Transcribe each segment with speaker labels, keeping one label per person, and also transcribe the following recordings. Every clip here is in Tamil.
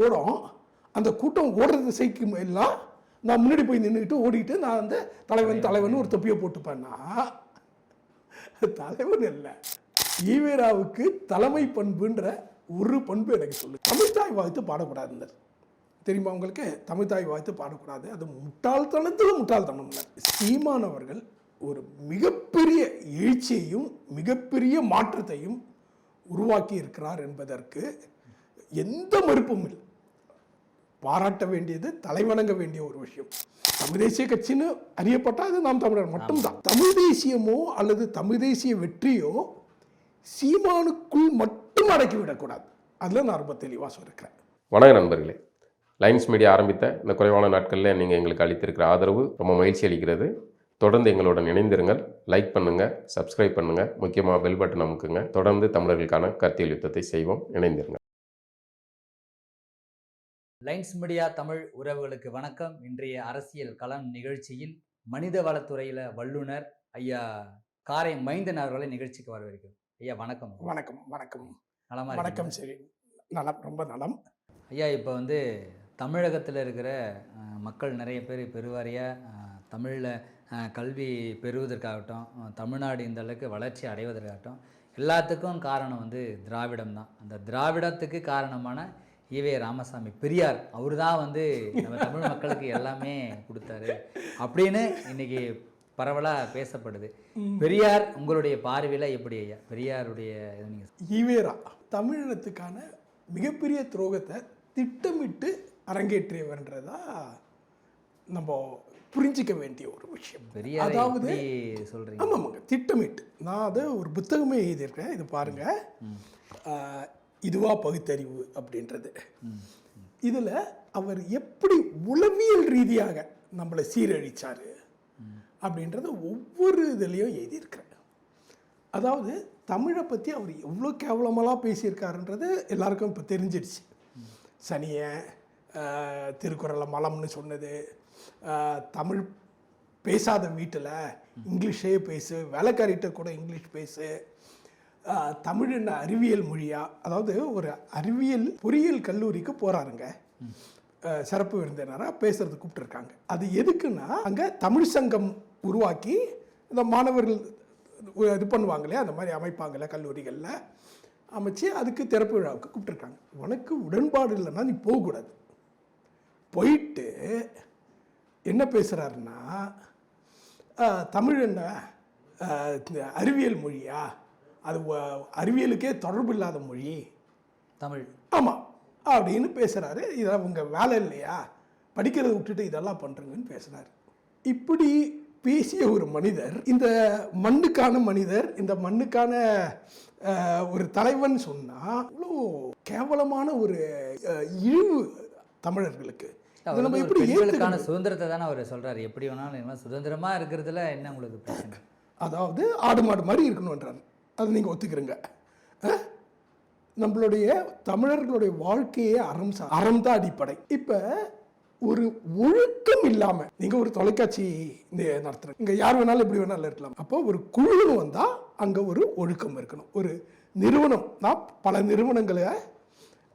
Speaker 1: கூட்டம் ஓடும். அந்த கூட்டம் ஓடுற திசைக்கு எல்லாம் நான் முன்னாடி போய் நின்றுக்கிட்டு ஓடிட்டு நான் அந்த தலைவன் தலைவன் ஒரு தொப்பியை போட்டுப்பேன்னா தலைவன் இல்லை. ஈவேராவுக்கு தலைமை பண்புன்ற ஒரு பண்பு எனக்கு சொல்லு. தமிழ்தாய் வாழ்த்து பாடக்கூடாதுங்க தெரியுமா உங்களுக்கு? தமிழ்தாய் வாழ்த்து பாடக்கூடாது. அது முட்டாள்தனத்தில் முட்டாள்தனம் இல்லை. சீமான் அவர்கள் ஒரு மிகப்பெரிய எழுச்சியையும் மிகப்பெரிய மாற்றத்தையும் உருவாக்கி இருக்கிறார் என்பதற்கு எந்த மறுப்பும் இல்லை. பாராட்ட வேண்டியது தலைவணங்க வேண்டிய ஒரு விஷயம். தமிழ் தேசிய கட்சின்னு அறியப்பட்டால் அது நாம் தமிழர் மட்டும்தான். தமிழ் தேசியமோ அல்லது தமிழ் தேசிய வெற்றியோ சீமானுக்குள் மட்டும் அடக்கி விடக்கூடாது அதில் நான் ரொம்ப தெளிவாக சொல்லியிருக்கிறேன்
Speaker 2: வணக்கம் நண்பர்களே. லைன்ஸ் மீடியா ஆரம்பித்த இந்த குறைவான நாட்களில் நீங்கள் எங்களுக்கு அளித்திருக்கிற ஆதரவு ரொம்ப மகிழ்ச்சி அளிக்கிறது. தொடர்ந்து எங்களுடன் இணைந்திருங்கள். லைக் பண்ணுங்கள் சப்ஸ்கிரைப் பண்ணுங்கள் முக்கியமாக பெல் பட்டன் அமுக்குங்க தொடர்ந்து தமிழர்களுக்கான கருத்தியல் யுத்தத்தை செய்வோம். இணைந்திருங்க
Speaker 3: லைன்ஸ் மீடியா தமிழ் உறவுகளுக்கு வணக்கம். இன்றைய அரசியல் களம் நிகழ்ச்சியில் மனித வளத்துறையில வல்லுனர் ஐயா காரை மைந்தன் அவர்களை நிகழ்ச்சிக்கு வரவேற்கிறோம். ஐயா வணக்கம்.
Speaker 1: வணக்கம் வணக்கம்.
Speaker 3: நலமா
Speaker 1: வணக்கம்? சரி. நலம் ரொம்ப நலம்.
Speaker 3: ஐயா இப்போ வந்து தமிழகத்தில் இருக்கிற மக்கள் நிறைய பேர் பெருவாரியாக தமிழில் கல்வி பெறுவதற்காகட்டும் தமிழ்நாடு இந்த அளவுக்கு வளர்ச்சி அடைவதற்காகட்டும் எல்லாத்துக்கும் காரணம் வந்து திராவிடம் தான் அந்த திராவிடத்துக்கு காரணமான ஈவே ராமசாமி பெரியார். அவர் தான் வந்து நம்ம தமிழ் மக்களுக்கு எல்லாமே கொடுத்தாரு. அப்படின்னு இன்னைக்கு பரவலாக பேசப்படுது. பெரியார் உங்களுடைய பார்வையில் எப்படி ஐயா? பெரியாருடைய
Speaker 1: ஈவேரா தமிழினத்துக்கான மிகப்பெரிய துரோகத்தை திட்டமிட்டு அரங்கேற்றியவன்றதா நம்ம புரிஞ்சிக்க வேண்டிய ஒரு விஷயம்.
Speaker 3: பெரியாரை
Speaker 1: அதாவது
Speaker 3: சொல்கிறீங்க
Speaker 1: ஆமாங்க திட்டமிட்டு. நான் அதை ஒரு புத்தகமே எழுதியிருக்கேன் இது பாருங்க. இதுவாக பகுத்தறிவு அப்படின்றது. இதில் அவர் எப்படி உளவியல் ரீதியாக நம்மளை சீரழித்தார் அப்படின்றத ஒவ்வொரு இதுலேயும் எழுதியிருக்கிறார். அதாவது தமிழை பற்றி அவர் எவ்வளோ கேவலமெல்லாம் பேசியிருக்காருன்றது எல்லாருக்கும் இப்போ தெரிஞ்சிடுச்சு. சனியை திருக்குறளை மலம்னு சொன்னது தமிழ் பேசாத வீட்டில் இங்கிலீஷே பேசு வேலைக்காரிகிட்ட கூட இங்கிலீஷ் பேசு தமிழ் என்ன அறிவியல் மொழியா? அதாவது ஒரு அறிவியல் பொறியியல் கல்லூரிக்கு போகிறாருங்க சிறப்பு விருந்தினராக பேசுறது கூப்பிட்டுருக்காங்க. அது எதுக்குன்னா அங்கே தமிழ் சங்கம் உருவாக்கி இந்த மாணவர்கள் இது பண்ணுவாங்களே அந்த மாதிரி அமைப்பாங்கல்ல கல்லூரிகளில்? அமைச்சு அதுக்கு திறப்பு விழாவுக்கு கூப்பிட்டுருக்காங்க. உனக்கு உடன்பாடு இல்லைன்னா நீ போகக்கூடாது. போயிட்டு என்ன பேசுகிறாருன்னா தமிழ் என்ன இந்த அறிவியல் மொழியா? அது அறிவியலுக்கே தொடர்பு இல்லாத மொழி.
Speaker 3: தமிழ்.
Speaker 1: ஆமாம் அப்படின்னு பேசுகிறாரு இதெல்லாம் உங்கள் வேலை இல்லையா? படிக்கிறத விட்டுட்டு இதெல்லாம் பண்ணுறீங்கன்னு பேசுகிறாரு இப்படி பேசிய ஒரு மனிதர் இந்த மண்ணுக்கான மனிதர் இந்த மண்ணுக்கான ஒரு தலைவன் சொன்னால் அவ்வளோ கேவலமான ஒரு இழிவு தமிழர்களுக்கு. நம்ம எப்படி ஏற்றுக்கணும்
Speaker 3: சுதந்திரத்தை தானே அவர் சொல்றாரு. எப்படி வேணாலும் இனிமே சுதந்திரமா இருக்கிறதுல என்ன உங்களுக்கு பிரச்சனை?
Speaker 1: அதாவது ஆடு மாடு மாதிரி இருக்கணுன்றார் அதை நீங்கள் ஒத்துக்கிறீங்க? நம்மளுடைய தமிழர்களுடைய வாழ்க்கையே அறம் அறம் தான் அடிப்படை. இப்போ ஒரு ஒழுக்கம் இல்லாமல் நீங்கள் ஒரு தொலைக்காட்சி இந்த நடத்துகிறீங்க இங்கே யார் வேணாலும் எப்படி வேணாலும் இருக்கலாம். அப்போ ஒரு குழுன்னு வந்தால் அங்கே ஒரு ஒழுக்கம் இருக்கணும். ஒரு நிறுவனம் நான் பல நிறுவனங்களை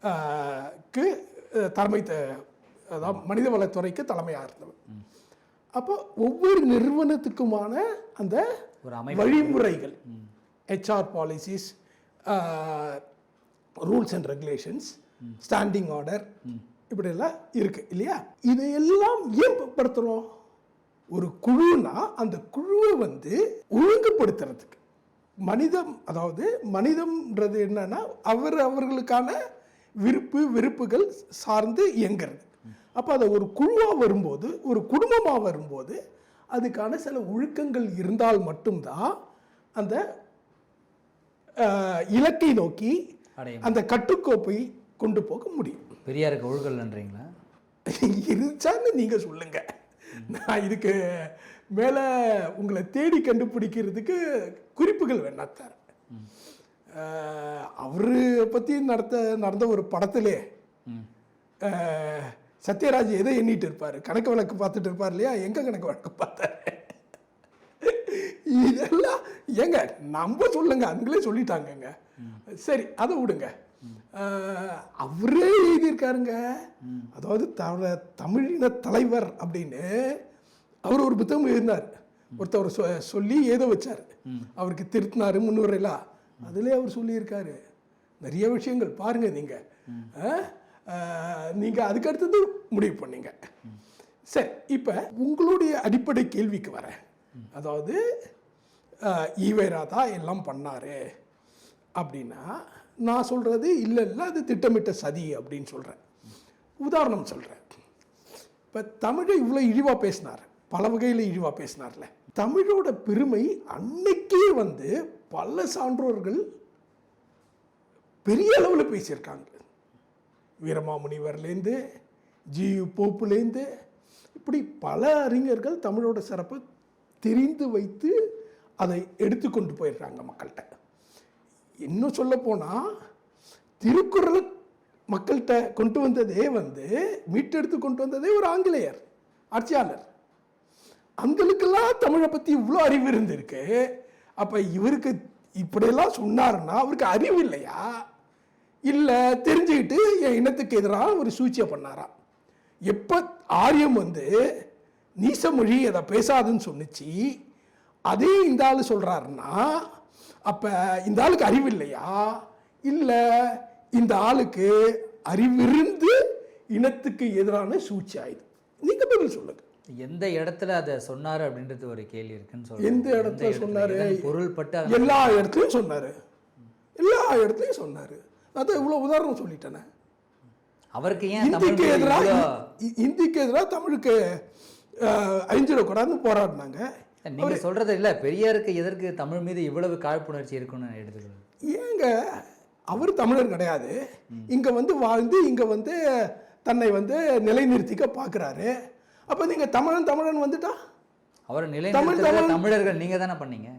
Speaker 1: ஆஹ், க்கு அஹ், தலைமை அதாவது மனிதவளத்துறைக்கு தலைமையாக இருந்தவன். அப்போ ஒவ்வொரு நிறுவனத்துக்குமான அந்த வழிமுறைகள். H R policies rules and regulations standing order இப்படியெல்லாம் இருக்கு இல்லையா? இதையெல்லாம் ஏன் படுத்துகிறோம் ஒரு குழுனா அந்த குழுவை வந்து ஒழுங்குபடுத்துறதுக்கு. மனிதம் அதாவது மனிதம்ன்றது என்னன்னா அவர் அவர்களுக்கான விருப்பு வெறுப்புகள் சார்ந்து இயங்கிறது. அப்போ அதை ஒரு குழுவாக வரும்போது ஒரு குடும்பமாக வரும்போது அதுக்கான சில ஒழுக்கங்கள் இருந்தால் மட்டும்தான் அந்த இலக்கை நோக்கி அந்த கட்டுக்கோப்பை கொண்டு போக முடியும்.
Speaker 3: பெரியாருக்கு ஒழுகல்ன்றீங்களா
Speaker 1: இருந்துச்சான்னு நீங்கள் சொல்லுங்க. நான் இதுக்கு மேலே உங்களை தேடி கண்டுபிடிக்கிறதுக்கு குறிப்புகள் வேணா தரேன். அவரை பற்றி நடத்த நடந்த ஒரு படத்திலே சத்யராஜ் எதை எண்ணிட்டு இருப்பார்? கணக்கு வழக்கு பார்த்துட்டு இருப்பார் இல்லையா? எங்கே கணக்கு வழக்கு பார்த்தாரு? இதெல்லாம் ஏங்க நம்ம சொல்லுங்க அவங்களே சொல்லிட்டாங்கங்க. சரி அதை விடுங்க. அவரே எழுதியிருக்காருங்க. அதாவது த- தமிழின தலைவர் அப்படின்னு அவர் ஒரு புத்தகம் எழுதினார். ஒருத்தவர் சொ- சொல்லி ஏதோ வச்சார். அவருக்கு திருத்தினாரு முன்னுரையெல்லாம் அதிலே அவர் சொல்லியிருக்காரு. நிறைய விஷயங்கள் பாருங்க நீங்க. ஆஹ், ஆஹ், நீங்க அதுக்கு அடுத்தது முடிவு பண்ணீங்க. சரி இப்போ உங்களுடைய அடிப்படை கேள்விக்கு வரேன். அதாவது ஆஹ், ஈவேரா தான் எல்லாம் பண்ணார்? அப்படின்னா நான் சொல்கிறது இல்லை இல்லை அது திட்டமிட்ட சதி அப்படின்னு சொல்கிறேன் உதாரணம் சொல்கிறேன் இப்போ தமிழை இவ்வளோ இழிவாக பேசினார். பல வகையில் இழிவாக பேசினார்ல. தமிழோட பெருமை அன்னைக்கே வந்து பல சான்றோர்கள் பெரிய அளவில் பேசியிருக்காங்க. வீரமாமுனிவர்லேருந்து ஜியு போப்புலேருந்து இப்படி பல அறிஞர்கள் தமிழோட சிறப்பை தெரிந்து வைத்து அதை எடுத்துக்கொண்டு போயிடுறாங்க மக்கள்கிட்ட. இன்னும் சொல்ல போனால் திருக்குறள் மக்கள்கிட்ட கொண்டு வந்ததே வந்து மீட்டெடுத்து கொண்டு வந்ததே ஒரு ஆங்கிலேயர் ஆட்சியாளர். அங்களுக்கெல்லாம் தமிழை பற்றி இவ்வளோ அறிவு இருந்திருக்கு. அப்போ இவருக்கு இப்படியெல்லாம் சொன்னாருன்னா அவருக்கு அறிவு இல்லையா? இல்லை தெரிஞ்சுக்கிட்டு என் இனத்துக்கு எதிராக ஒரு சூழ்ச்சியை பண்ணாராம். எப்போ ஆரியம் வந்து நீசமொழி அதை பேசாதுன்னு சொன்னுச்சு அதே இந்த ஆள் சொல்கிறாருன்னா அப்போ இந்த ஆளுக்கு அறிவு இல்லையா? இல்லை இந்த ஆளுக்கு அறிவிருந்து இனத்துக்கு எதிரான சூழ்ச்சி ஆயுது. நீங்கள் பதில் சொல்லுங்க.
Speaker 3: எந்த இடத்துல அதை சொன்னாரு அப்படின்றது ஒரு கேள்வி இருக்குன்னு சொல்றேன்.
Speaker 1: எந்த இடத்துல சொன்னாரு?
Speaker 3: பொருள்பட்டு
Speaker 1: எல்லா இடத்துலையும் சொன்னார். எல்லா இடத்துலையும் சொன்னார். அதான் இவ்வளோ உதாரணம் சொல்லிட்டேனே.
Speaker 3: அவருக்கு ஏன்
Speaker 1: இந்திக்கு
Speaker 3: மொழி
Speaker 1: எதிராக இந்திக்கு எதிராக தமிழுக்கு அழிஞ்சிடக்கூடாதுன்னு போராடினாங்க.
Speaker 3: நீங்க சொல்றது இல்ல பெரியாருக்கு எதற்கு தமிழ் மீது இவ்வளவு காழ்ப்புணர்ச்சி இருக்குன்னு நான் எடுத்துக்கிறேன்.
Speaker 1: ஏங்க அவர் தமிழர் கிடையாது. இங்க வந்து வாழ்ந்து இங்க வந்து தன்னை வந்து நிலைநிறுத்திக்க பார்க்குறாரு அப்போ நீங்க தமிழன் தமிழன் வந்துட்டா?
Speaker 3: அவரை நிலைநிறுத்த
Speaker 1: தமிழ்.
Speaker 3: தமிழர்கள் நீங்க தானே பண்ணீங்க?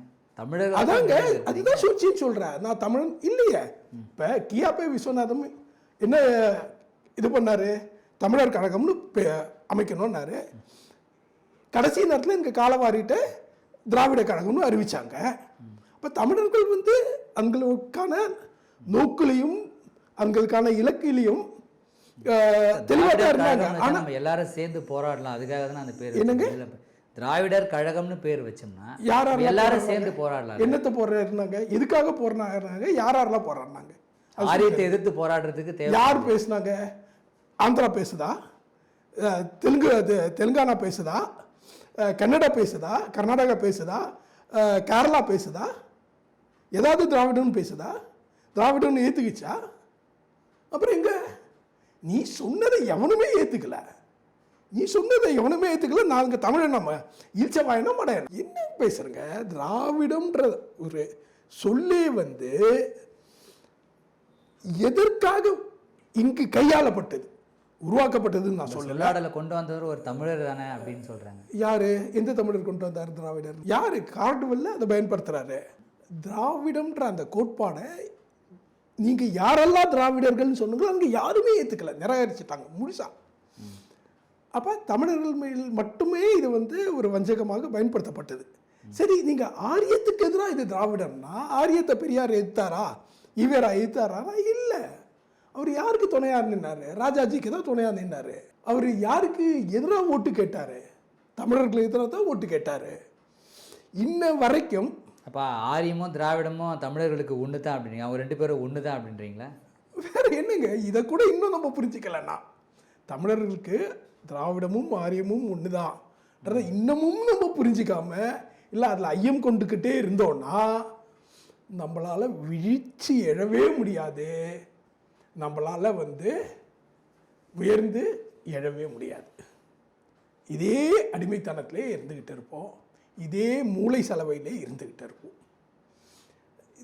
Speaker 3: தமிழர்கள்
Speaker 1: அதாங்க அதுதான் சூழ்ச்சின்னு சொல்றேன். நான் தமிழன் இல்லையே. இப்போ கியாபே விஸ்வநாதம் என்ன இது பண்ணாரு? தமிழர் கழகம்னு அமைக்கணும்னாரு. கடைசி நேரத்தில் இங்கே காலவாரிட்டு திராவிட கழகம்னு அறிவிச்சாங்க. அப்போ தமிழர்கள் வந்து அவங்களுக்கான நோக்கிலையும் அவங்களுக்கான இலக்கிலையும் தெளிவாக இருந்தாங்க. ஆனால்
Speaker 3: நம்ம எல்லாரும் சேர்ந்து போராடலாம். அதுக்காக தான் அந்த பேர்
Speaker 1: என்னங்க?
Speaker 3: திராவிடர் கழகம்னு பேர் வச்சோம்னா
Speaker 1: யார்
Speaker 3: எல்லாரும் சேர்ந்து போராடலாம்
Speaker 1: என்னத்தை போராடினாங்க எதுக்காக போராடினாங்க யார் யாரெல்லாம் போராடினாங்க
Speaker 3: ஆரியத்தை எதிர்த்து போராடுறதுக்கு
Speaker 1: யார் பேசுனாங்க? ஆந்திரா பேசுதா? தெலுங்கு தெலுங்கானா பேசுதா? கன்னடா பேசுதா? கர்நாடகா பேசுதா? கேரளா பேசுதா? ஏதாவது திராவிடம்னு பேசுதா? திராவிடம்னு ஏற்றுக்குச்சா அப்புறம் எங்க? நீ சொன்னதை எவனுமே ஏற்றுக்கல நீ சொன்னதை எவனுமே ஏற்றுக்கல நாங்கள் தமிழை நம்ம. ஈழ்ச்ச வாயினா மடையன் என்ன பேசுகிறேங்க திராவிடம்ன்ற ஒரு சொல்லே வந்து எதற்காக இங்கு கையாளப்பட்டது? உருவாக்கப்பட்டதுன்னு நான் சொல்லல.
Speaker 3: சொல்லாடல கொண்டு வந்தவர் ஒரு தமிழர் தானே அப்படின்னு சொல்றாங்க.
Speaker 1: யாரு? எந்த தமிழர் கொண்டு வந்தார் திராவிடர் யாரு? கார்டுவெல்ல அதை பயன்படுத்துறாரு. திராவிடம்ன்ற அந்த கோட்பாடை நீங்க யாரெல்லாம் திராவிடர்கள்னு சொன்னீங்களோ அங்க யாருமே ஏத்துக்கல. நிராகரிச்சுட்டாங்க முழுசா. அப்ப தமிழர்கள் மேல் மட்டுமே இது வந்து ஒரு வஞ்சகமாக பயன்படுத்தப்பட்டது. சரி நீங்க ஆரியத்துக்கு எதிராக இது திராவிடம்னா ஆரியத்தை பெரியார் எதிர்த்தாரா ஈவேரா எதிர்த்தாரா இல்ல. அவர் யாருக்கு துணையா நின்னாரு? ராஜாஜிக்கு தான் துணையா நின்னாரு. அவர் யாருக்கு எதிராக ஓட்டு கேட்டாரு? தமிழர்களுக்கு எதிராக தான் ஓட்டு கேட்டாரு. இன்ன வரைக்கும்
Speaker 3: அப்ப ஆரியமும் திராவிடமும் தமிழர்களுக்கு ஒன்று தான் அப்படின்றீங்க. அவங்க ரெண்டு பேரும் ஒன்று தான் அப்படின்றீங்களா?
Speaker 1: வேற என்னங்க? இதை கூட இன்னும் நம்ம புரிஞ்சுக்கலன்னா தமிழர்களுக்கு திராவிடமும் ஆரியமும் ஒன்று இன்னமும் நம்ம புரிஞ்சிக்காம இல்லை அதில் ஐயம் கொண்டுக்கிட்டே இருந்தோம்னா நம்மளால் விழிச்சு எழவே முடியாது. நம்மளால் வந்து உயர்ந்து எழவே முடியாது. இதே அடிமைத்தனத்திலே இருந்துக்கிட்டு இருப்போம். இதே மூளை செலவையிலே இருந்துக்கிட்டு இருப்போம்.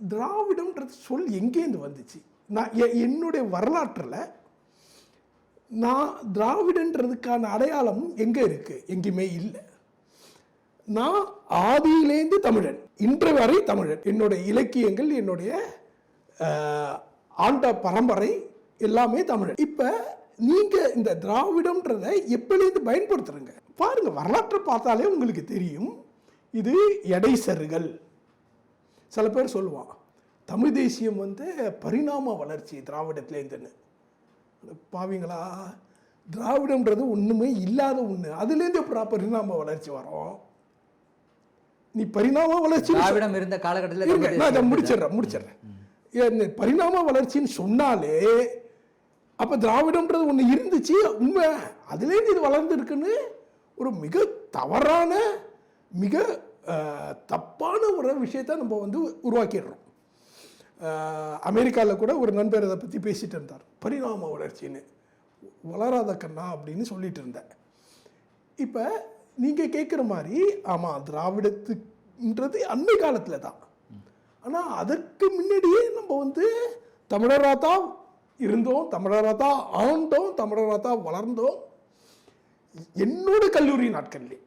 Speaker 1: திராவிடம்ன்றது சொல் எங்கேருந்து வந்துச்சு? நான் எ- என்னுடைய வரலாற்றில் நான் திராவிடன்றதுக்கான அடையாளம் எங்கே இருக்குது எங்கேயுமே இல்லை. நான் ஆதியிலேருந்து தமிழன் இன்று வரை தமிழன். என்னுடைய இலக்கியங்கள் என்னுடைய ஆண்ட பரம்பரை எல்லாமே தமிழன் இப்போ நீங்கள் இந்த திராவிடம்ன்றதை எப்பலேருந்து பயன்படுத்துறீங்க? பாருங்க வரலாற்றை பார்த்தாலே உங்களுக்கு தெரியும் இது எடை சருகல். சில பேர் சொல்லுவான் தமிழ் தேசியம் வந்து பரிணாம வளர்ச்சி திராவிடத்துலேருந்துன்னு பாவீங்களா? திராவிடம்ன்றது ஒன்றுமே இல்லாத ஒன்று அதுலேருந்து எப்படா பரிணாம வளர்ச்சி வரும்? நீ பரிணாம வளர்ச்சி
Speaker 3: திராவிடம் இருந்த காலகட்டத்தில் தமிழ்
Speaker 1: நான் இதை முடிச்சிடுறேன் முடிச்சிடுறேன். பரிணாம வளர்ச்சின்னு சொன்னாலே அப்போ திராவிடம்ன்றது ஒன்று இருந்துச்சு உண்மை. அதுலேருந்து இது வளர்ந்துருக்குன்னு ஒரு மிக தவறான மிக தப்பான ஒரு விஷயத்தை நம்ம வந்து உருவாக்கிடுறோம். அமெரிக்காவில் கூட ஒரு நண்பர் அதை பற்றி பேசிகிட்டு இருந்தார். பரிணாம வளர்ச்சின்னு. வளராத கண்ணா அப்படின்னு சொல்லிட்டு இருந்தேன் இப்போ நீங்கள் கேட்குற மாதிரி ஆமாம் திராவிடத்துன்றது அன்னை காலத்தில் தான். ஆனால் அதற்கு முன்னாடியே நம்ம வந்து தமிழராக தான் இருந்தோம் தமிழராக தான் ஆண்டோம் தமிழராக தான் வளர்ந்தோம். என்னோட கல்லூரி நாட்கள்லே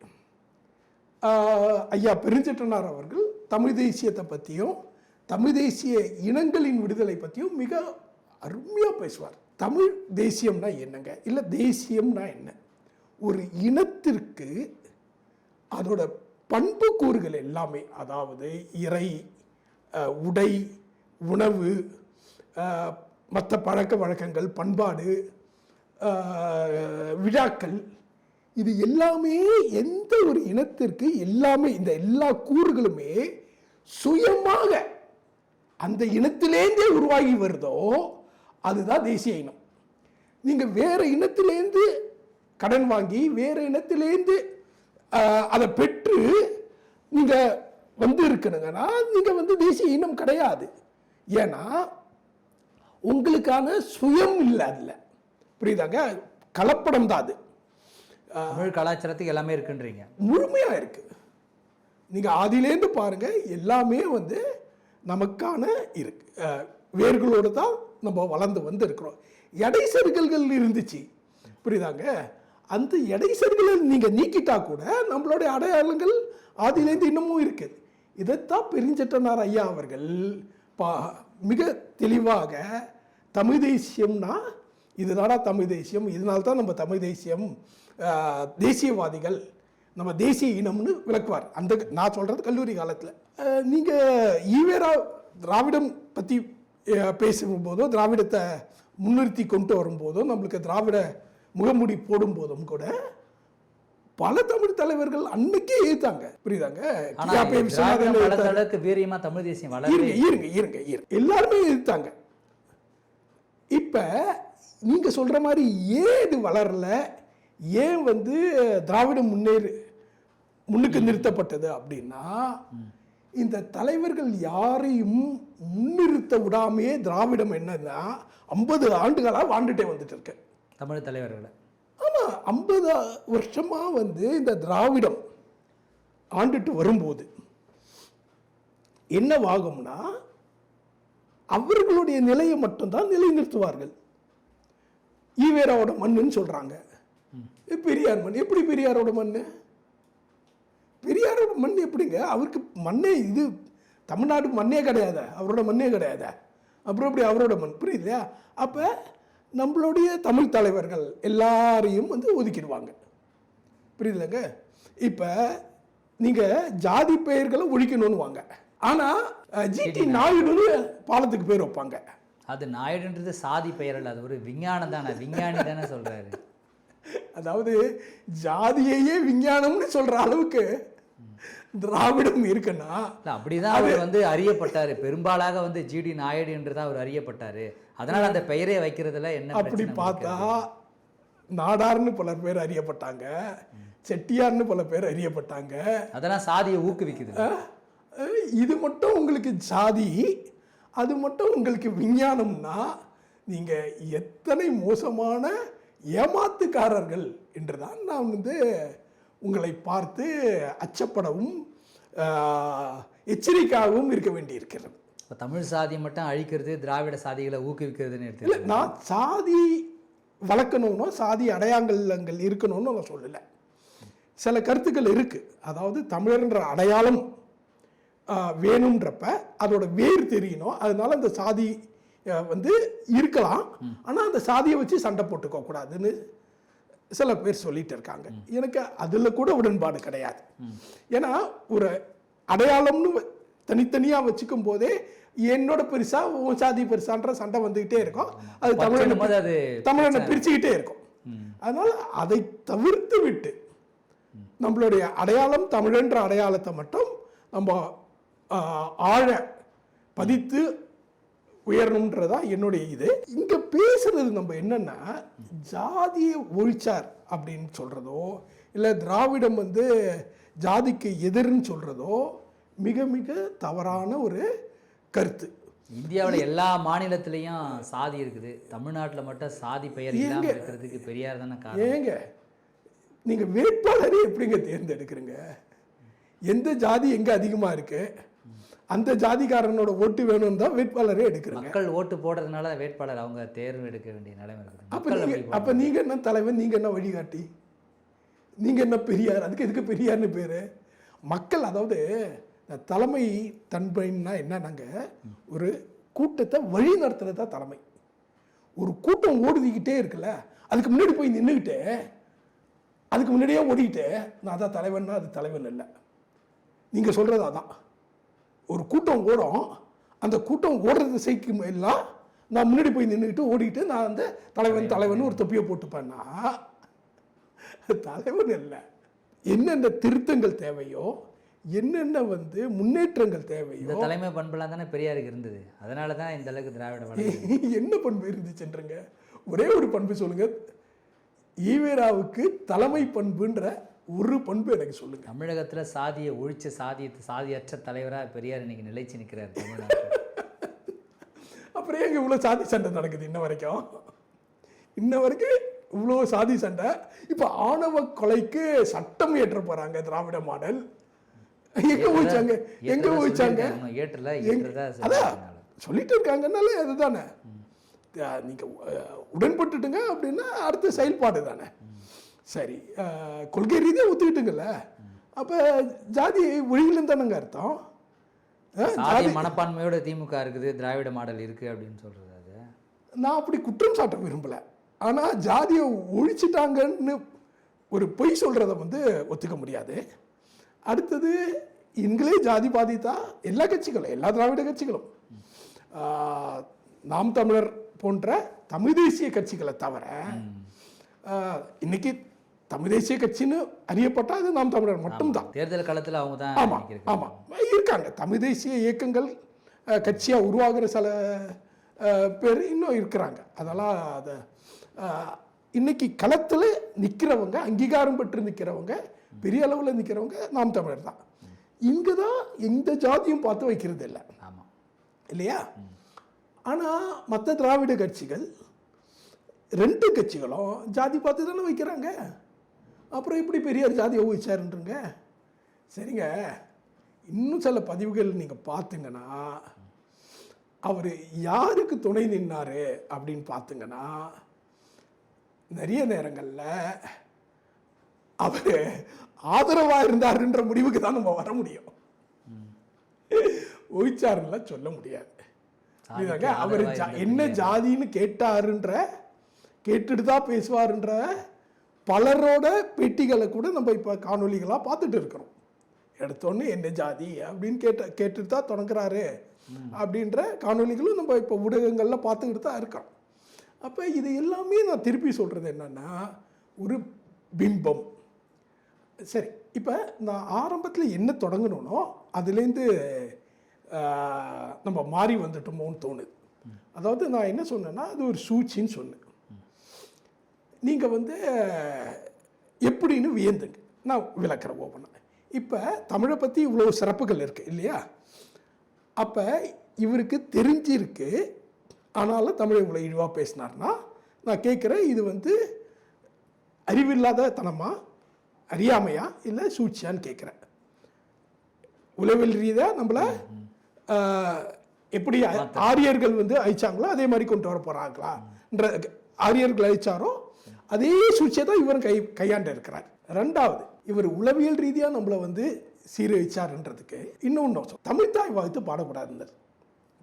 Speaker 1: ஐயா பெருஞ்செட்டனார் அவர்கள் தமிழ் தேசியத்தை பற்றியும் தமிழ் தேசிய இனங்களின் விடுதலை பற்றியும் மிக அருமையாக பேசுவார். தமிழ் தேசியம்னா என்னங்க? இல்லை தேசியம்னா என்ன? ஒரு இனத்திற்கு அதோட பண்பு கூறுகள் எல்லாமே அதாவது இறை உடை உணவு மற்ற பழக்க வழக்கங்கள் பண்பாடு விழாக்கள் இது எல்லாமே எந்த ஒரு இனத்திற்கு எல்லாமே இந்த எல்லா கூறுகளுமே சுயமாக அந்த இனத்திலேருந்தே உருவாகி வருதோ அதுதான் தேசிய இனம். நீங்கள் வேறு இனத்திலேருந்து கடன் வாங்கி வேறு இனத்திலேருந்து அதை பெற்று நீங்கள் வந்து இருக்கணுங்கன்னா நீங்கள் வந்து தேசிய இனம் கிடையாது. ஏன்னா உங்களுக்கான சுயம் இல்லை அதில். புரியுதாங்க? கலப்படம் தான் அது.
Speaker 3: தமிழ் கலாச்சாரத்துக்கு எல்லாமே இருக்குன்றீங்க.
Speaker 1: முழுமையாக இருக்கு. நீங்கள் ஆதியிலேருந்து பாருங்க எல்லாமே வந்து நமக்கான இருக்கு. வேர்களோடு தான் நம்ம வளர்ந்து வந்து இருக்கிறோம் இடைச்செருகல்கள் இருந்துச்சு. புரியுதாங்க? அந்த இடைச்செருகளை நீங்கள் நீக்கிட்டா கூட நம்மளுடைய அடையாளங்கள் ஆதியிலேருந்து இன்னமும் இருக்குது இதைத்தான் பெருஞ்சட்டனார் ஐயா அவர்கள் பா மிக தெளிவாக தமிழ் தேசியம்னா இதுதானா தமிழ் தேசியம் இதனால்தான் நம்ம தமிழ் தேசியம் தேசியவாதிகள் நம்ம தேசிய இனம்னு விளக்குவார். அந்த நான் சொல்கிறது கல்லூரி காலத்தில். நீங்கள் ஈவேரா திராவிடம் பற்றி பேசும்போதோ திராவிடத்தை முன்னிறுத்தி கொண்டு வரும்போதோ நம்மளுக்கு திராவிட முகமுடி போடும்போதும் கூட பல தமிழ் தலைவர்கள் அன்னைக்கே ஏத்தாங்க. புரியுதாங்க.
Speaker 3: அளவுக்கு வீரியமா தமிழ் தேசியம்
Speaker 1: இருங்க இருங்க இருங்க இருங்க. எல்லாருமே எதிர்த்தாங்க இப்ப நீங்க சொல்ற மாதிரி ஏன் இது வளரல? ஏன் வந்து திராவிடம் முன்னேறு முன்னுக்கு நிறுத்தப்பட்டது அப்படின்னா இந்த தலைவர்கள் யாரையும் முன்னிறுத்த விடாமையே திராவிடம் என்னன்னா ஐம்பது ஆண்டுகளா வாழ்ந்துட்டே வந்துட்டு இருக்கு.
Speaker 3: தமிழ் தலைவர்களை.
Speaker 1: ஆமாம் ஐம்பது வருஷமா வந்து இந்த திராவிடம் ஆண்டுட்டு வரும்போது என்னவாகும்னா அவர்களுடைய நிலையை மட்டும்தான் நிலைநிறுத்துவார்கள். ஈவேராவோட மண்ணுன்னு சொல்றாங்க. இது பெரியார் மண் எப்படி பெரியாரோட மண்ணு? பெரியாரோட மண் எப்படிங்க? அவருக்கு மண்ணே இது தமிழ்நாடு மண்ணே கிடையாது அவரோட மண்ணே கிடையாது. அப்புறம் எப்படி அவரோட மண் புரியுது அப்போ நம்மளுடைய தமிழ் தலைவர்கள் எல்லாரையும் வந்து ஒதுக்கிடுவாங்க. புரியுதுலங்க? இப்போ நீங்கள் ஜாதி பெயர்களை ஒழிக்கணும்னு வாங்க ஆனால் ஜிடி நாயுடுன்னு பாலத்துக்கு பேர் வைப்பாங்க.
Speaker 3: அது நாயுடுன்றது சாதி பெயர் அல்ல அது ஒரு விஞ்ஞானம் தானே விஞ்ஞானி தானே சொல்றாரு.
Speaker 1: அதாவது ஜாதியையே விஞ்ஞானம்னு சொல்ற அளவுக்கு திராவிடம் இருக்குன்னா
Speaker 3: அப்படிதான் அவர் வந்து அறியப்பட்டாரு. பெரும்பாலாக வந்து ஜிடி நாயுடு என்று தான் அவர் அறியப்பட்டாரு. அதனால அந்த பெயரே வைக்கிறதுல என்ன
Speaker 1: அப்படி பார்த்தா? நாடார்னு பல பேர் அறியப்பட்டாங்க. செட்டியார்னு பல பேர் அறியப்பட்டாங்க.
Speaker 3: அதெல்லாம் சாதியை ஊக்குவிக்குது.
Speaker 1: இது மட்டும் உங்களுக்கு சாதி அது மட்டும் உங்களுக்கு விஞ்ஞானம்னா நீங்க எத்தனை மோசமான ஏமாத்துக்காரர்கள் என்றுதான் நான் வந்து உங்களை பார்த்து அச்சப்படவும் எச்சரிக்கையாகவும் இருக்க வேண்டியிருக்கிறது.
Speaker 3: இப்போ தமிழ் சாதியை மட்டும் அழிக்கிறது திராவிட சாதிகளை ஊக்குவிக்கிறதுன்னு
Speaker 1: இல்லை
Speaker 3: எடுத்து
Speaker 1: நான் சாதி வளர்க்கணும்னோ சாதி அடையாளங்கள் இருக்கணும்னு நான் சொல்லலை. சில கருத்துக்கள் இருக்கு. அதாவது தமிழர்ன்ற அடையாளம் வேணுன்றப்ப அதோட வேர் தெரியணும். அதனால அந்த சாதி வந்து இருக்கலாம். ஆனால் அந்த சாதியை வச்சு சண்டை போட்டுக்க கூடாதுன்னு சில பேர் சொல்லிட்டு இருக்காங்க. எனக்கு அதில் கூட உடன்பாடு கிடையாது. ஏன்னா ஒரு அடையாளம்னு வ- தனித்தனியா வச்சுக்கும் போதே என்னோட பெருசா உன் சாதி பெருசான்ற சண்டை வந்துகிட்டே இருக்கும். அது தமிழனை தமிழனை பிரிச்சுக்கிட்டே இருக்கும். அதனால அதை தவிர்த்து விட்டு நம்மளுடைய அடையாளம் தமிழன்ற அடையாளத்தை மட்டும் நம்ம ஆழ பதித்து உயரணுன்றதா என்னுடைய இது. இங்க பேசுறது நம்ம என்னன்னா ஜாதியை ஒழிச்சார் அப்படின்னு சொல்றதோ இல்லை திராவிடம் வந்து ஜாதிக்கு எதிர்ன்னு சொல்றதோ மிக மிக தவறான ஒரு கருத்து.
Speaker 3: இந்தியாவில் எல்லா மாநிலத்திலையும் சாதி இருக்குது. தமிழ்நாட்டில் மட்டும் சாதி பெயர் இல்லாமல் இருக்கிறதுக்கு பெரியார் தானே காரணம்.
Speaker 1: ஏங்க நீங்க வேட்பாளரை எப்படிங்க தேர்ந்தெடுக்கிறீங்க? எந்த ஜாதி எங்க அதிகமா இருக்கு? அந்த ஜாதிக்காரனோட ஓட்டு வேணும்னு தான் வேட்பாளரே எடுக்கிறீங்க.
Speaker 3: மக்கள் ஓட்டு போடுறதுனால வேட்பாளர் அவங்க தேர்வு எடுக்க வேண்டிய நிலைமை இருக்குது.
Speaker 1: அப்ப
Speaker 3: மக்கள்
Speaker 1: நீங்க
Speaker 3: அப்படி
Speaker 1: அப்ப நீங்க என்ன தலைவன் நீங்க என்ன வழிகாட்டி? நீங்க என்ன பெரியார்? அதுக்கு எதுக்கு பெரியார்னு பேரு? மக்கள் அதாவது தலைமை தன்மைன்னா என்னன்னாங்க? ஒரு கூட்டத்தை வழி நடத்துறது தான் தலைமை. ஒரு கூட்டம் ஓடுதிக்கிட்டே இருக்குல்ல அதுக்கு முன்னாடி போய் நின்றுக்கிட்டு அதுக்கு முன்னாடியே ஓடிக்கிட்டு நான் அதான் தலைவன்னா அது தலைவன் இல்லை நீங்க சொல்றது அதான். ஒரு கூட்டம் ஓடும். அந்த கூட்டம் ஓடுற திசைக்கு எல்லாம் நான் முன்னாடி போய் நின்றுக்கிட்டு ஓடிக்கிட்டு நான் அந்த தலைவன் தலைவன் ஒரு தொப்பியை போட்டுப்பேன்னா தலைவன் இல்லை என்னென்ன திருத்தங்கள் தேவையோ என்னென்ன வந்து முன்னேற்றங்கள்
Speaker 3: இந்த
Speaker 1: தேவையோ
Speaker 3: தலைமை பண்பெல்லாம் தானே பெரியாருக்கு இருந்தது. அதனால தான் இந்த அளவுக்கு திராவிட
Speaker 1: என்ன பண்பு இருந்துச்சுன்றங்க ஒரே ஒரு பண்பு சொல்லுங்க. ஈவேராவுக்கு தலைமை பண்புன்ற ஒரு பண்பு எனக்கு சொல்லுங்க.
Speaker 3: தமிழகத்துல சாதியை ஒழிச்ச சாதி சாதியற்ற தலைவரா பெரியார் இன்னைக்கு நிலைச்சு நிற்கிறார் தமிழ்நாட்டில்.
Speaker 1: அப்புறம் ஏங்க இவ்வளோ சாதி சண்டை நடக்குது இன்ன வரைக்கும்? இன்ன வரைக்கும் இவ்வளோ சாதி சண்டை. இப்போ ஆணவ கொலைக்கு சட்டம் ஏற்ற போறாங்க திராவிட மாடல். எங்க போயிச்சாங்க? எங்க போயிச்சாங்க?
Speaker 3: ஏற்றல
Speaker 1: அதான் சொல்லிட்டு இருக்காங்கனாலே அதுதானே. அஹ் நீங்க அஹ், உடன்பட்டுட்டுங்க அப்படின்னா அடுத்த செயல்பாடு தானே. சரி கொள்கை ரீதியாக ஒத்துக்கிட்டுங்கல்ல. அப்ப ஜாதி ஒழிகளும் தானங்க அர்த்தம்.
Speaker 3: சாதி மனப்பான்மையோட திமுக இருக்குது திராவிட மாடல் இருக்கு அப்படின்னு சொல்றது அது.
Speaker 1: நான் அப்படி குற்றம் சாட்ட விரும்பல. ஆனா ஜாதியை ஒழிச்சிட்டாங்கன்னு ஒரு பொய் சொல்றத வந்து ஒத்துக்க முடியாது. அடுத்தது எங்களே ஜாதி பாதித்தா எல்லா கட்சிகளும் எல்லா திராவிட கட்சிகளும். நாம் தமிழர் போன்ற தமிழ் தேசிய கட்சிகளை தவிர இன்னைக்கு தமிழ் தேசிய கட்சின்னு அறியப்பட்டா அது நாம் தமிழர் மட்டும்தான்.
Speaker 3: தேர்தல் காலத்துல அவங்க தான்
Speaker 1: ஆமா
Speaker 3: இன்னைக்கு இருக்காங்க.
Speaker 1: தமிழ் தேசிய இயக்கங்கள் அஹ், கட்சியா உருவாகிற சில பேர் இன்னும் இருக்கிறாங்க. அதெல்லாம் அதை இன்னைக்கு களத்துல நிக்கிறவங்க அங்கீகாரம் பெற்று நிக்கிறவங்க பெரிய அளவுல நிக்கிறவங்க நாம் தமிழர் தான். இங்க தான் எந்த ஜாதியும் பார்த்து வைக்கிறது இல்லை.
Speaker 3: ஆமா.
Speaker 1: இல்லையா? ஆனா மற்ற திராவிட கட்சிகள் ரெண்டு கட்சிகளும் ஜாதி பார்த்து தானே வைக்கிறாங்க. அப்புறம் எப்படி பெரியார் ஜாதியை ஊழிச்சாருன்றங்க சரிங்க. இன்னும் சில பதிவுகள் நீங்கள் பார்த்தீங்கன்னா அவர் யாருக்கு துணை நின்னாரு அப்படின்னு பார்த்தீங்கன்னா நிறைய நேரங்களில் அவர் ஆதரவாக இருந்தாருன்ற முடிவுக்கு தான் நம்ம வர முடியும். ஒழிச்சாருலாம் சொல்ல முடியாது. அவர் என்ன ஜாதின்னு கேட்டாருன்ற கேட்டுட்டு தான் பேசுவாருன்ற பலரோட பேட்டிகளை கூட நம்ம இப்போ காணொளிகளாக பார்த்துட்டு இருக்கிறோம். எடுத்தோன்னே என்ன ஜாதி அப்படின்னு கேட்ட கேட்டுட்டு தான் தொடங்குறாரு அப்படின்ற காணொளிகளும் நம்ம இப்போ ஊடகங்களில் பார்த்துக்கிட்டு தான் இருக்கோம் அப்போ இது எல்லாமே நான் திருப்பி சொல்கிறது என்னென்னா ஒரு பிம்பம். சரி இப்போ நான் ஆரம்பத்தில் என்ன தொடங்கணும்னோ அதுலேருந்து நம்ம மாறி வந்துட்டோமோன்னு தோணுது. அதாவது நான் என்ன சொன்னேன்னா அது ஒரு சூழ்ச்சின்னு சொன்னேன். நீங்கள் வந்து எப்படின்னு வியந்துங்க. நான் விளக்குறேன் ஓப்பனாக இப்போ தமிழை பற்றி இவ்வளோ சிறப்புகள் இருக்குது இல்லையா? அப்போ இவருக்கு தெரிஞ்சிருக்கு ஆனாலும் தமிழை இவ்வளோ இழிவாக பேசினார்னா நான் கேட்குறேன் இது வந்து அறிவில்லாத தனமா அறியாமையா இல்லை சூழ்ச்சியான்னு கேட்குறேன் உளவியல் ரீதியாக நம்மள எப்படி ஆரியர்கள் வந்து அழிச்சாங்களோ அதே மாதிரி கொண்டு வர போகிறாங்களான்ற ஆரியர்கள் அழிச்சாரோ அதே சூழ்ச்சியை தான் இவரும் கை கையாண்டு இருக்கிறார் ரெண்டாவது இவர் உளவியல் ரீதியாக நம்மளை வந்து சீரழிச்சாருன்றதுக்கு இன்னொன்று தமிழ்தாய் வாழ்த்து பாடக்கூடாதுன்னார்.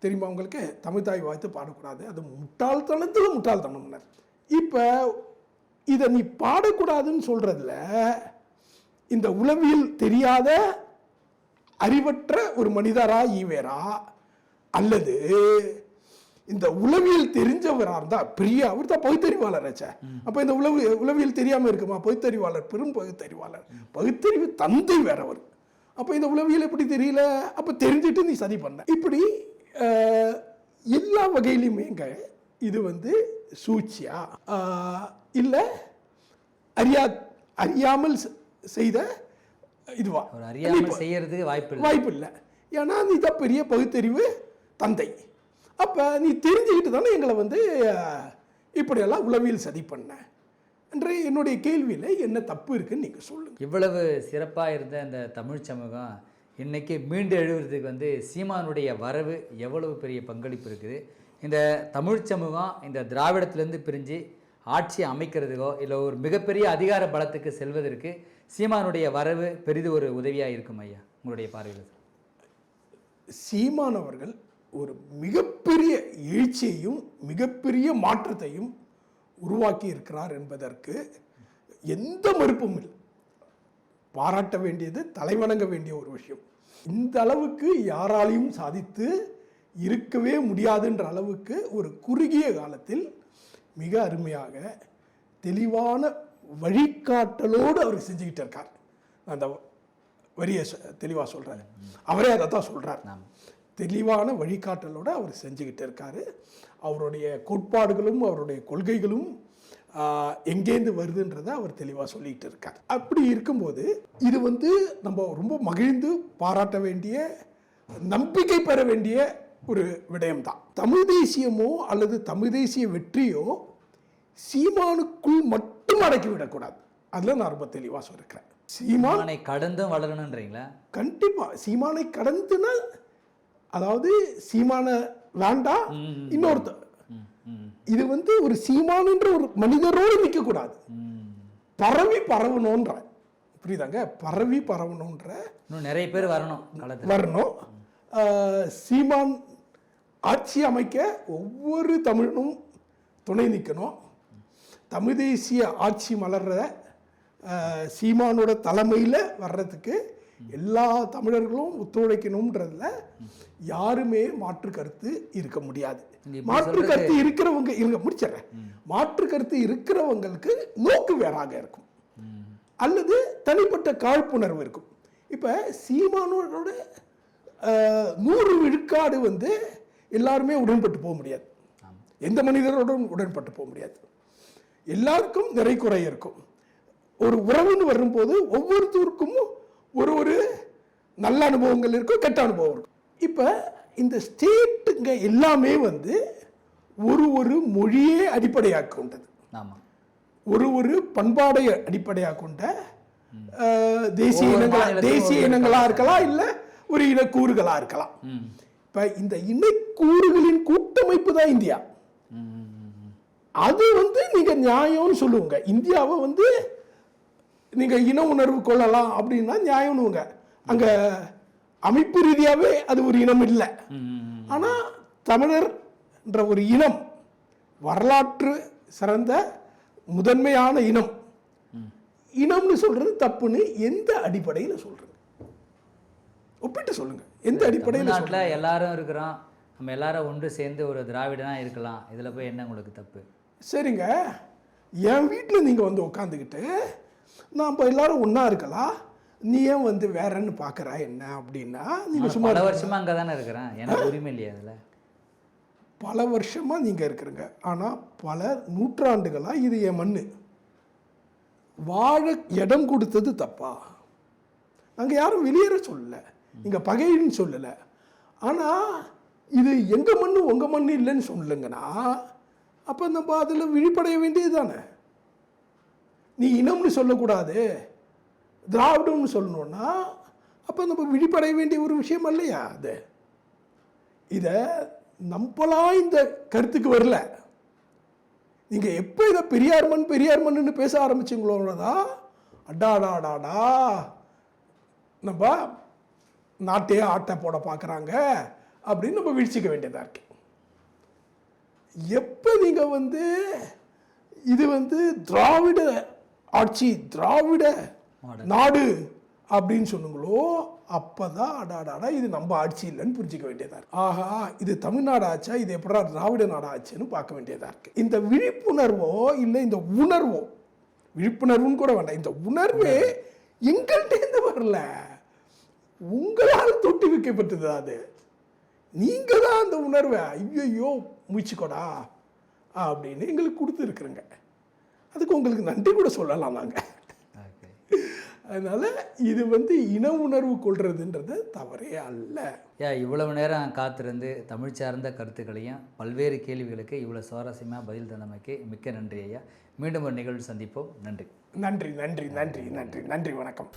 Speaker 1: தெரியுமா உங்களுக்கு? தமிழ்தாய் வாழ்த்து பாடக்கூடாது. அது முட்டாள்தனத்தில் முட்டாள்தனம்னார் இப்போ இதை நீ பாடக்கூடாதுன்னு சொல்கிறதுல இந்த உளவியல் தெரியாத அறிவற்ற ஒரு மனிதரா ஈவேரா அல்லது இந்த உளவியல் தெரிஞ்சவராக இருந்தா பெரிய அவர் தான் பகுத்தறிவாளர் ஆச்சே. அப்ப இந்த உளவு உளவியல் தெரியாம இருக்குமா? பகுத்தறிவாளர் பெரும் பகுத்தறிவாளர். பகுத்தறிவு தந்தை வேற அவர். அப்ப இந்த உளவியல் எப்படி தெரியல? அப்ப தெரிஞ்சுட்டு நீ சதி பண்ண. இப்படி எல்லா வகையிலுமேங்க இது வந்து சூழ்ச்சியா? இல்ல அறியா அறியாமல் செய்த இதுவா?
Speaker 3: அறியாமல் செய்யறதுக்கு வாய்ப்பு இல்லை
Speaker 1: வாய்ப்பு இல்லை ஏன்னா நீ தான் பெரிய பகுத்தறிவு தந்தை. அப்ப நீ தெரிஞ்சுக்கிட்டு தானே எங்களை வந்து இப்படியெல்லாம் உளவியல் சதி பண்ண. என்ற என்னுடைய கேள்வியில என்ன தப்பு இருக்குன்னு நீங்க சொல்லுங்க.
Speaker 3: இவ்வளவு சிறப்பாக இருந்த இந்த தமிழ் சமூகம் இன்னைக்கு மீண்டு எழுவுறதுக்கு வந்து சீமானுடைய வரவு எவ்வளவு பெரிய பங்களிப்பு இருக்குது. இந்த தமிழ் சமூகம் இந்த திராவிடத்திலேருந்து பிரிஞ்சு ஆட்சி அமைக்கிறதுக்கோ இல்லை ஒரு மிகப்பெரிய அதிகார பலத்துக்கு செல்வதற்கு சீமானுடைய வரவு பெரிது ஒரு உதவியாக இருக்கும் ஐயா உங்களுடைய பார்வையில்?
Speaker 1: சீமான் அவர்கள் ஒரு மிகப்பெரிய எழுச்சியையும் மிகப்பெரிய மாற்றத்தையும் உருவாக்கி இருக்கிறார் என்பதற்கு எந்த மறுப்பும் இல்லை. பாராட்ட வேண்டியது தலைவணங்க வேண்டிய ஒரு விஷயம். இந்த அளவுக்கு யாராலையும் சாதித்து இருக்கவே முடியாதுன்ற அளவுக்கு ஒரு குறுகிய காலத்தில் மிக அருமையாக தெளிவான வழிகாட்டலோடு அவர் செஞ்சுக்கிட்டு இருக்கார். அந்த வரியை தெளிவாக சொல்கிறார் அவரே அதை தான் சொல்கிறார் தெளிவான வழிகாட்டலோடு அவர் செஞ்சுக்கிட்டு இருக்காரு. அவருடைய கோட்பாடுகளும் அவருடைய கொள்கைகளும் எங்கேருந்து வருதுன்றதை அவர் தெளிவாக சொல்லிட்டு இருக்கார். அப்படி இருக்கும்போது இது வந்து நம்ம ரொம்ப மகிழ்ந்து பாராட்ட வேண்டிய நம்பிக்கை பெற வேண்டிய ஒரு விடயம்தான். தமிழ் தேசியமோ அல்லது தமிழ் தேசிய வெற்றியோ சீமானுக்குள் மட்டும் அடக்கி விடக்கூடாது. அதில் நான் ரொம்ப தெளிவாக சொல்லிருக்கிறேன். சீமான்
Speaker 3: கடந்தும் வளரணுன்றீங்களா
Speaker 1: கண்டிப்பா. சீமானை கடந்துனா அதாவது சீமான வேண்டாம் இன்னொருத்த. இது வந்து ஒரு சீமானுன்ற ஒரு மனிதரோடு நிற்க கூடாது
Speaker 3: ம்.
Speaker 1: பரவி பரவணுன்ற. புரியுதாங்க? பரவி பரவணுன்ற
Speaker 3: இன்னும் நிறைய பேர் வரணும்
Speaker 1: வரணும். சீமான் ஆட்சி அமைக்க ஒவ்வொரு தமிழனும் துணை நிற்கணும் தமிழ் தேசிய ஆட்சி மலர்ற சீமானோட தலைமையில் வர்றதுக்கு எல்லா தமிழர்களும் ஒத்துழைக்கணுன்றதுல யாருமே மாற்று கருத்து இருக்க முடியாது. மாற்று கருத்து இருக்கிறவங்க இருங்க முடிச்சிடுறேன். மாற்று கருத்து இருக்கிறவங்களுக்கு நோக்கு வேறாக இருக்கும். அல்லது தனிப்பட்ட காழ்ப்புணர்வு இருக்கும். இப்போ சீமானோட நூறு விழுக்காடு வந்து எல்லாருமே உடன்பட்டு போக முடியாது. எந்த மனிதரோடும் உடன்பட்டு போக முடியாது. எல்லாருக்கும் நிறை குறை இருக்கும். ஒரு உறவுன்னு வரும்போது ஒவ்வொருத்தருக்கும் ஒரு ஒரு நல்ல அனுபவங்கள் இருக்கும் கெட்ட அனுபவம் இருக்கும். இப்போ இந்த ஸ்டேட்டுங்க எல்லாமே வந்து ஒரு ஒரு மொழியே அடிப்படையாக கொண்டது
Speaker 3: ஆமாம்
Speaker 1: ஒரு ஒரு பண்பாடை அடிப்படையாக கொண்ட தேசிய
Speaker 3: ஒவ்வொரு
Speaker 1: இனங்களா
Speaker 3: மாநிலத்துக்கும்
Speaker 1: தேசிய
Speaker 3: ஒவ்வொரு
Speaker 1: இனங்களா
Speaker 3: கலாச்சாரம்.
Speaker 1: இருக்கலாம் இல்ல ஒரு இனக்கூறுகளா இருக்கலாம். இப்ப இந்த இனக்கூறுகளின் கூட்டமைப்பு தான் இந்தியா. அது வந்து நீங்க நியாயம்னு சொல்லுவீங்க. இந்தியாவை வந்து நீங்க இன உணர்வு கொள்ளலாம் அப்படின்னா நியாயம்னுங்க அங்க அமைப்பு ரீதியாவே அது ஒரு இனம் இல்லை.
Speaker 3: ம், ம், ம்.
Speaker 1: ஆனா தமிழர்ன்ற ஒரு இனம் வரலாற்று சிறந்த முதன்மையான இனம். இனம்னு சொல்றது தப்புன்னு எந்த அடிப்படையில் சொல்றது? ஒப்பிட்டு சொல்லுங்க. எந்த அடிப்படையில்
Speaker 3: தமிழ்நாட்டுல எல்லாரும் இருக்கிறோம். நம்ம எல்லாரும் ஒன்று சேர்ந்து ஒரு திராவிடனா இருக்கலாம். இதுல போய் என்ன உங்களுக்கு தப்பு?
Speaker 1: சரிங்க. என் வீட்டில் நீங்கள் வந்து உட்காந்துக்கிட்டு நாம் எல்லாரும் ஒன்றா இருக்கலாம் நீ ஏன் வந்து வேறன்னு பார்க்குற என்ன அப்படின்னா நீங்கள் சும்மா
Speaker 3: பல வருஷமா அங்கே தானே இருக்கிறேன். எனக்கு உரிமை இல்லையா அதுல?
Speaker 1: பல வருஷமாக நீங்கள் இருக்கிறீங்க. ஆனால் பல நூற்றாண்டுகளாக இது என் மண்ணு. வாழ இடம் கொடுத்தது தப்பா? நாங்கள் யாரும் வெளியேற சொல்லல. நீங்கள் பகைன்னு சொல்லலை. ஆனால் இது எங்கள் மண்ணு உங்கள் மண்ணு இல்லைன்னு சொல்லுங்கன்னா அப்போ நம்ம அதில் விழிப்படைய வேண்டியது தானே நீ இனம்னு சொல்லக்கூடாது. திராவிடம்னு சொல்லணுன்னா அப்போ நம்ம விழிப்படைய வேண்டிய ஒரு விஷயம் இல்லையா அது? இதை நம்பலா இந்த கருத்துக்கு வரல. நீங்கள் எப்போ இதை பெரியார் மண் பெரியார் மண்ணுன்னு பேச ஆரம்பிச்சிங்களோதான் அடாடாடாடா. நம்ம நாட்டையே ஆட்டை போட பார்க்குறாங்க அப்படின்னு நம்ம வீழ்ச்சிக்க வேண்டியதாக இருக்கு. எப்போ நீங்கள் வந்து இது வந்து திராவிட ஆட்சி திராவிட நாடு அப்படின்னு சொன்னுங்களோ அப்பதான் அடாடாடா இது நம்ம ஆட்சி இல்லைன்னு புரிஞ்சுக்க வேண்டியதா இருக்கு. ஆஹா இது தமிழ்நாடு ஆச்சா இது எப்படா திராவிட நாடு ஆச்சுன்னு பார்க்க வேண்டியதா இருக்கு. இந்த விழிப்புணர்வோ இல்லை இந்த உணர்வோ விழிப்புணர்வுன்னு கூட வேண்டாம் இந்த உணர்வே எங்கள்கிட்டேருந்து வரல. உங்களால் தொட்டி வைக்கப்பட்டது அது. நீங்க தான் அந்த உணர்வை ஐயோ முயற்சிக்கோடா அப்படின்னு எங்களுக்கு கொடுத்துருக்குறங்க. அதுக்கு உங்களுக்கு நன்றி கூட சொல்லலாம் நாங்கள் அதனால இது வந்து இன உணர்வு கொள்றதுன்றது தவறே அல்ல.
Speaker 3: யா இவ்வளவு நேரம் காத்திருந்து தமிழ் சார்ந்த கருத்துக்களையும் பல்வேறு கேள்விகளுக்கு இவ்வளோ சுவாரஸ்யமாக பதில் தந்தமைக்கு மிக்க நன்றி ஐயா. மீண்டும் ஒரு நிகழ்வு சந்திப்போம். நன்றி.
Speaker 1: நன்றி நன்றி நன்றி நன்றி நன்றி வணக்கம்.